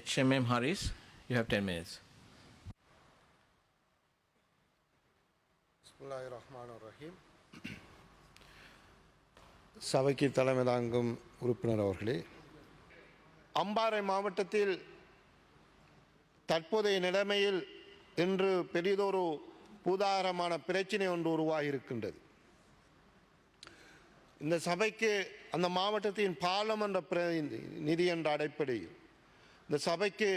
HMM Harris, you have 10 minutes. சபைக்கு தலைமை தாங்கும் உறுப்பினர் அவர்களே அம்பாறை மாவட்டத்தில் தற்போதைய நிலைமையில் இன்று பெரிதொரு பூதாகரமான பிரச்சனை ஒன்று உருவாகியிருக்கின்றது இந்த சபைக்கு அந்த மாவட்டத்தின் பாலம் பாராளுமன்ற பிரதிநிதி என்ற அடிப்படையில் இந்த சபைக்கு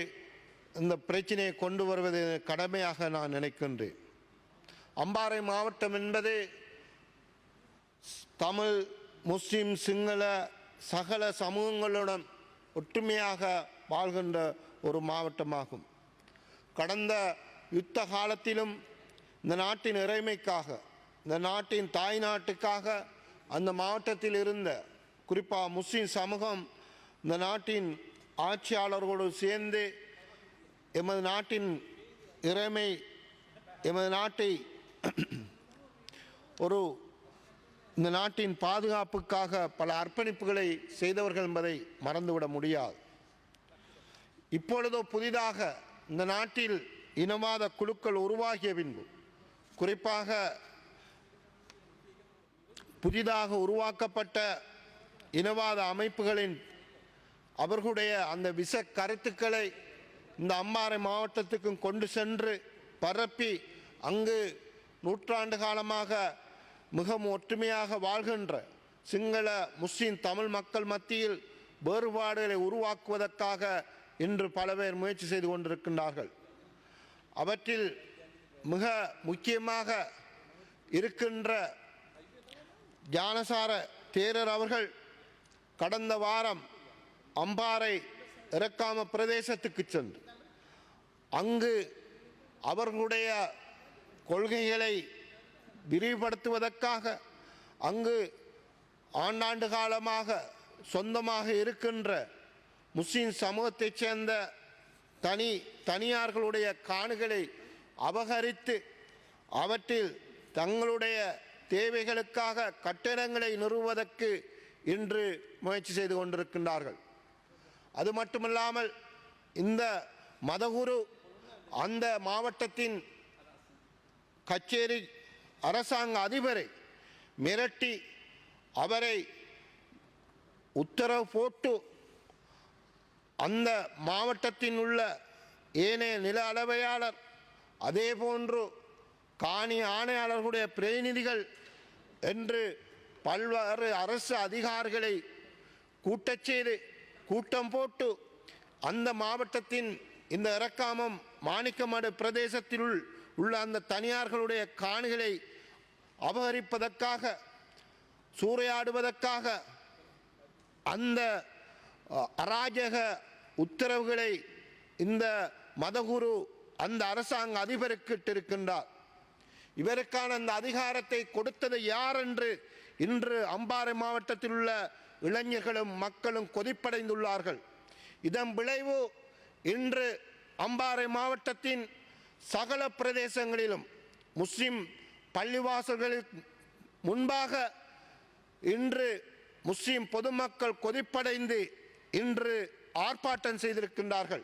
இந்த பிரச்சனையை கொண்டு வருவது கடமையாக நான் நினைக்கின்றேன். அம்பாறை மாவட்டம் என்பது தமிழ் முஸ்லீம் சிங்கள சகல சமூகங்களுடன் ஒற்றுமையாக வாழ்கின்ற ஒரு மாவட்டமாகும். கடந்த யுத்த காலத்திலும் இந்த நாட்டின் இறைமைக்காக இந்த நாட்டின் தாய் நாட்டுக்காக அந்த மாவட்டத்தில் இருந்த குறிப்பாக முஸ்லீம் சமூகம் இந்த நாட்டின் ஆட்சியாளர்களோடு சேர்ந்து எமது நாட்டின் இறைமை எமது நாட்டை ஒரு இந்த நாட்டின் பாதுகாப்புக்காக பல அர்ப்பணிப்புகளை செய்தவர்கள் என்பதை மறந்துவிட முடியாது. இப்பொழுதோ புதிதாக இந்த நாட்டில் இனவாத குழுக்கள் உருவாகிய பின்பு குறிப்பாக புதிதாக உருவாக்கப்பட்ட இனவாத அமைப்புகளின் அவர்களுடைய அந்த விஷ கருத்துக்களை இந்த அம்மாறை மாவட்டத்துக்கும் கொண்டு சென்று பரப்பி அங்கு நூற்றாண்டு காலமாக மிகவும் ஒற்றுமையாக வாழ்கின்ற சிங்கள முஸ்லீம் தமிழ் மக்கள் மத்தியில் வேறுபாடுகளை உருவாக்குவதற்காக இன்று பல பேர் முயற்சி செய்து கொண்டிருக்கின்றார்கள். அவற்றில் மிக முக்கியமாக இருக்கின்ற ஞானசார தேரர் அவர்கள் கடந்த வாரம் அம்பாறை இறக்காம பிரதேசத்துக்கு சென்று அங்கு அவர்களுடைய கொள்கைகளை விரிவுபடுத்துவதற்காக அங்கு ஆண்டாண்டு காலமாக சொந்தமாக இருக்கின்ற முஸ்லீம் சமூகத்தைச் சேர்ந்த தனி தனியார்களுடைய காணுகளை அபகரித்து அவற்றில் தங்களுடைய தேவைகளுக்காக கட்டிடங்களை நிறுவுவதற்கு இன்று முயற்சி செய்து கொண்டிருக்கின்றார்கள். அது மட்டுமல்லாமல் இந்த மதகுரு அந்த மாவட்டத்தின் கச்சேரி அரசாங்க அதிபரை மிரட்டி அவரை உத்தரவு போட்டு அந்த மாவட்டத்தின் உள்ள ஏனைய நில அளவையாளர் அதே போன்று காணி ஆணையாளர்களுடைய பிரதிநிதிகள் என்று பல்வேறு அரசு அதிகாரிகளை கூட்டச் செய்து கூட்டம் போட்டு அந்த மாவட்டத்தின் இந்த இறக்காமம் மாணிக்கமடு பிரதேசத்திலுள் உள்ள அந்த தனியார்களுடைய காணிகளை அபகரிப்பதற்காக சூறையாடுவதற்காக அந்த அராஜக உத்தரவுகளை இந்த மதகுரு அந்த அரசாங்க அதிபருக்கிட்டிருக்கின்றார். இவருக்கான அந்த அதிகாரத்தை கொடுத்தது யார் என்று இன்று அம்பாறை மாவட்டத்தில் உள்ள இளைஞர்களும் மக்களும் கொதிப்படைந்துள்ளார்கள். இதன் விளைவு இன்று அம்பாறை மாவட்டத்தின் சகல பிரதேசங்களிலும் முஸ்லிம் பள்ளிவாசல்களில் முன்பாக இன்று முஸ்லிம் பொதுமக்கள் கொதிப்படைந்து இன்று ஆர்ப்பாட்டம் செய்திருக்கின்றார்கள்.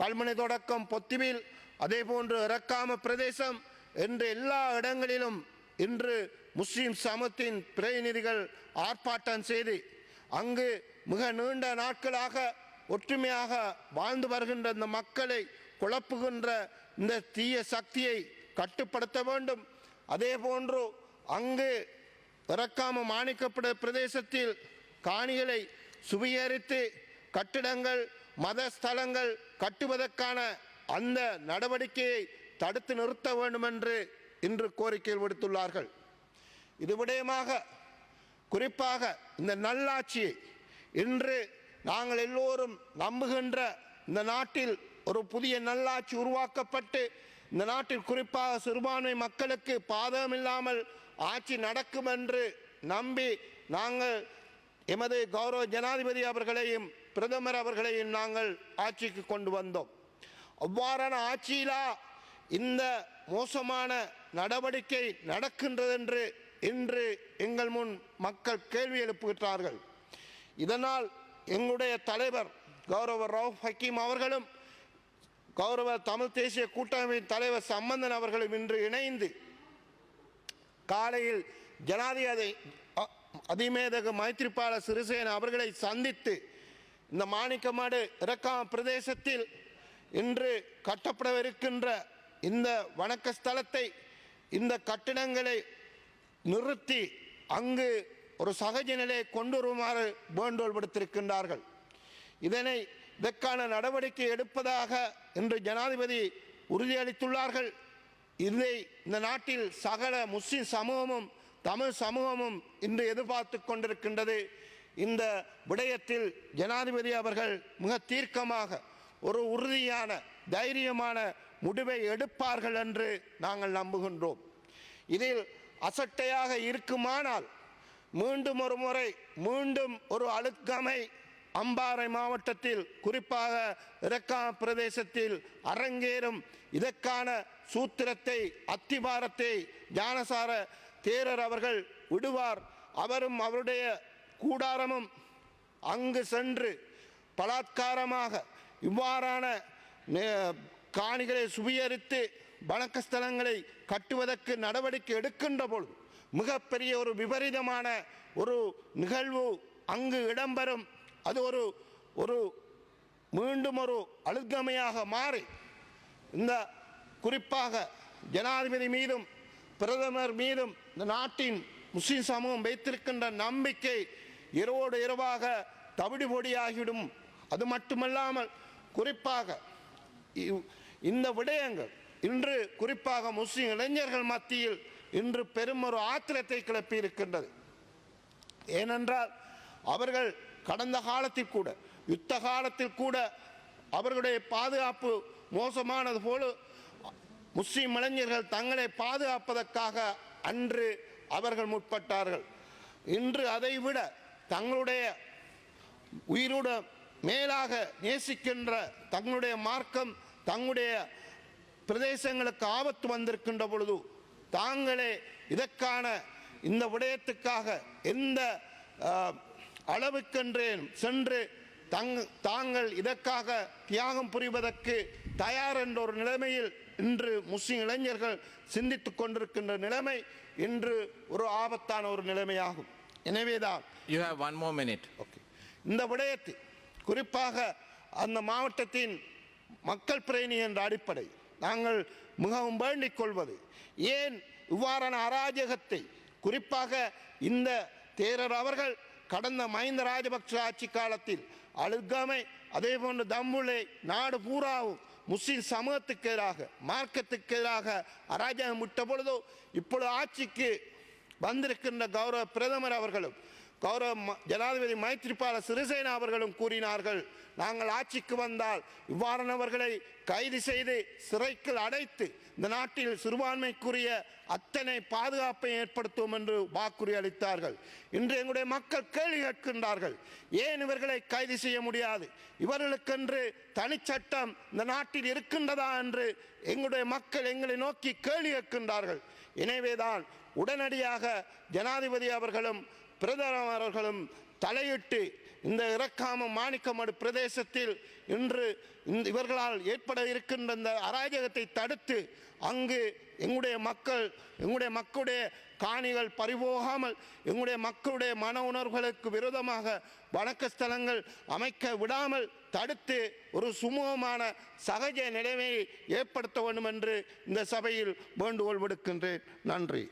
கல்முனை தொடக்கம் பொத்திவில் அதே போன்று இறக்காம பிரதேசம் என்று எல்லா இடங்களிலும் இன்று முஸ்லீம் சமத்தின் பிரதிநிதிகள் ஆர்ப்பாட்டம் செய்து அங்கு மிக நீண்ட நாட்களாக ஒற்றுமையாக வாழ்ந்து வருகின்ற இந்த மக்களை குழப்புகின்ற இந்த தீய சக்தியை கட்டுப்படுத்த வேண்டும். அதே போன்று அங்கு இறக்காம மாணிக்கப்பட பிரதேசத்தில் காணிகளை சுவீகரித்து கட்டிடங்கள் மத ஸ்தலங்கள் கட்டுவதற்கான அந்த நடவடிக்கையை தடுத்து நிறுத்த வேண்டும் என்று இன்று கோரிக்கை விடுத்துள்ளார்கள். இது விடயமாக குறிப்பாக இந்த நல்லாட்சியை இன்று நாங்கள் எல்லோரும் நம்புகின்ற இந்த நாட்டில் ஒரு புதிய நல்லாட்சி உருவாக்கப்பட்டு இந்த நாட்டில் குறிப்பாக சிறுபான்மை மக்களுக்கு பாதகம் இல்லாமல் ஆட்சி நடக்கும் என்று நம்பி நாங்கள் எமது கௌரவ ஜனாதிபதி அவர்களையும் பிரதமர் அவர்களையும் நாங்கள் ஆட்சிக்கு கொண்டு வந்தோம். அவ்வாறான ஆட்சியிலா இந்த மோசமான நடவடிக்கை நடக்கின்றது என்று இன்று எங்கள் முன் மக்கள் கேள்வி எழுப்புகிறார்கள். இதனால் எங்களுடைய தலைவர் கௌரவ ரவுஃப் ஹக்கீம் அவர்களும் கௌரவ தமிழ் தேசிய கூட்டமைப்பின் தலைவர் சம்பந்தன் அவர்களும் இன்று இணைந்து காலையில் ஜனாதிபதி அ- அதிமேதக மைத்திரிபால சிறிசேன அவர்களை சந்தித்து இந்த மாணிக்கமாடு இறக்காம பிரதேசத்தில் இன்று கட்டப்படவிருக்கின்ற இந்த வணக்க ஸ்தலத்தை இந்த கட்டிடங்களை நிறுத்தி அங்கு ஒரு சகஜ நிலையை கொண்டு வருமாறு வேண்டுகோள் விடுத்திருக்கின்றார்கள். இதனை இதற்கான நடவடிக்கை எடுப்பதாக இன்று ஜனாதிபதி உறுதியளித்துள்ளார்கள். இதை இந்த நாட்டில் சகல முஸ்லிம் சமூகமும் தமிழ் சமூகமும் இன்று எதிர்பார்த்து கொண்டிருக்கின்றது. இந்த விடயத்தில் ஜனாதிபதி அவர்கள் மிக தீர்க்கமாக ஒரு உறுதியான தைரியமான முடிவை எடுப்பார்கள் என்று நாங்கள் நம்புகின்றோம். இதில் அசட்டையாக இருக்குமானால் மீண்டும் ஒரு முறை மீண்டும் ஒரு அழுக்கமை அம்பாறை மாவட்டத்தில் குறிப்பாக இறக்கா பிரதேசத்தில் அரங்கேறும். இதற்கான சூத்திரத்தை அத்திபாரத்தை ஞானசார தேரர் அவர்கள் விடுவார். அவரும் அவருடைய கூடாரமும் அங்கு சென்று பலாத்காரமாக இவ்வாறான காணிகளை சுவீகரித்து வணக்க ஸ்தலங்களை கட்டுவதற்கு நடவடிக்கை எடுக்கின்ற பொழுது மிகப்பெரிய ஒரு விபரீதமான ஒரு நிகழ்வு அங்கு இடம்பெறும். அது ஒரு ஒரு மீண்டும் ஒரு அழுகமையாக மாறி இந்த குறிப்பாக ஜனாதிபதி மீதும் பிரதமர் மீதும் இந்த நாட்டின் முஸ்லீம் சமூகம் வைத்திருக்கின்ற நம்பிக்கை இரவோடு இரவாக தவிடு பொடியாகிவிடும். அது மட்டுமல்லாமல் குறிப்பாக இவ்- இந்த விடயங்கள் இன்று குறிப்பாக முஸ்லிம் இளைஞர்கள் மத்தியில் இன்று பெரும் ஒரு ஆத்திரத்தை கிளப்பி இருக்கின்றது ஏனென்றால் அவர்கள் கடந்த காலத்தில் கூட யுத்த காலத்தில் கூட அவர்களுடைய பாதுகாப்பு மோசமானது போல முஸ்லீம் இளைஞர்கள் தங்களை பாதுகாப்பதற்காக அன்று அவர்கள் முற்பட்டார்கள். இன்று அதைவிட தங்களுடைய உயிரோட மேலாக நேசிக்கின்ற தங்களுடைய மார்க்கம் தங்களுடைய பிரதேசங்களுக்கு ஆபத்து வந்திருக்கின்ற பொழுது தாங்களே இதற்கான இந்த விடயத்துக்காக எந்த அளவுக்கென்றேன் சென்று தங் தாங்கள் இதற்காக தியாகம் புரிவதற்கு தயார் என்ற ஒரு நிலைமையில் இன்று முஸ்லிம் இளைஞர்கள் சிந்தித்துக் கொண்டிருக்கின்ற நிலைமை இன்று ஒரு ஆபத்தான ஒரு நிலைமையாகும் எனவேதான் You have one more minute. Okay இந்த விடயத்தில் குறிப்பாக அந்த மாவட்டத்தின் மக்கள் பிரேணி என்ற அடிப்படை நாங்கள் மிகவும் வேண்டிக் கொள்வது. ஏன் இவ்வாறான அராஜகத்தை? குறிப்பாக இந்த தேரர் அவர்கள் கடந்த மஹிந்த ராஜபக்ஷ ஆட்சி காலத்தில் அழுகாமை அதே போன்று தம்புளை நாடு பூராவும் முஸ்லிம் சமூகத்துக்கு எதிராக மார்க்கத்துக்கு எதிராக அராஜகம் விட்ட பொழுதோ இப்பொழுது ஆட்சிக்கு வந்திருக்கின்ற கௌரவ பிரதமர் அவர்களும் கௌரவ ம- ஜனாதிபதி மைத்திரிபால சிறிசேனா அவர்களும் கூறினார்கள் நாங்கள் ஆட்சிக்கு வந்தால் இவ்வாறானவர்களை கைது செய்து சிறைக்குள் அடைத்து இந்த நாட்டில் சிறுபான்மைக்குரிய அத்தனை பாதுகாப்பை ஏற்படுத்துவோம் என்று வாக்குறுதி அளித்தார்கள். இன்று எங்களுடைய மக்கள் கேள்வி கேட்கின்றார்கள் ஏன் இவர்களை கைது செய்ய முடியாது? இவர்களுக்கென்று தனிச்சட்டம் இந்த நாட்டில் இருக்கின்றதா? என்று எங்களுடைய மக்கள் எங்களை நோக்கி கேள்வி கேட்கின்றார்கள். எனவேதான் உடனடியாக ஜனாதிபதி அவர்களும் பிரதமர் அவர்களும் தலையிட்டு இந்த இறக்காம மாணிக்கமடு பிரதேசத்தில் இன்று இவர்களால் ஏற்பட இருக்கின்ற இந்த அராஜகத்தை தடுத்து அங்கு எங்களுடைய மக்கள் எங்களுடைய மக்களுடைய காணிகள் பறிபோகாமல் எங்களுடைய மக்களுடைய மன உணர்வுகளுக்கு விரோதமாக வணக்க ஸ்தலங்கள் அமைக்க விடாமல் தடுத்து ஒரு சுமூகமான சகஜ நிலைமையை ஏற்படுத்த வேண்டும் என்று இந்த சபையில் வேண்டுகோள் விடுக்கின்றேன். நன்றி.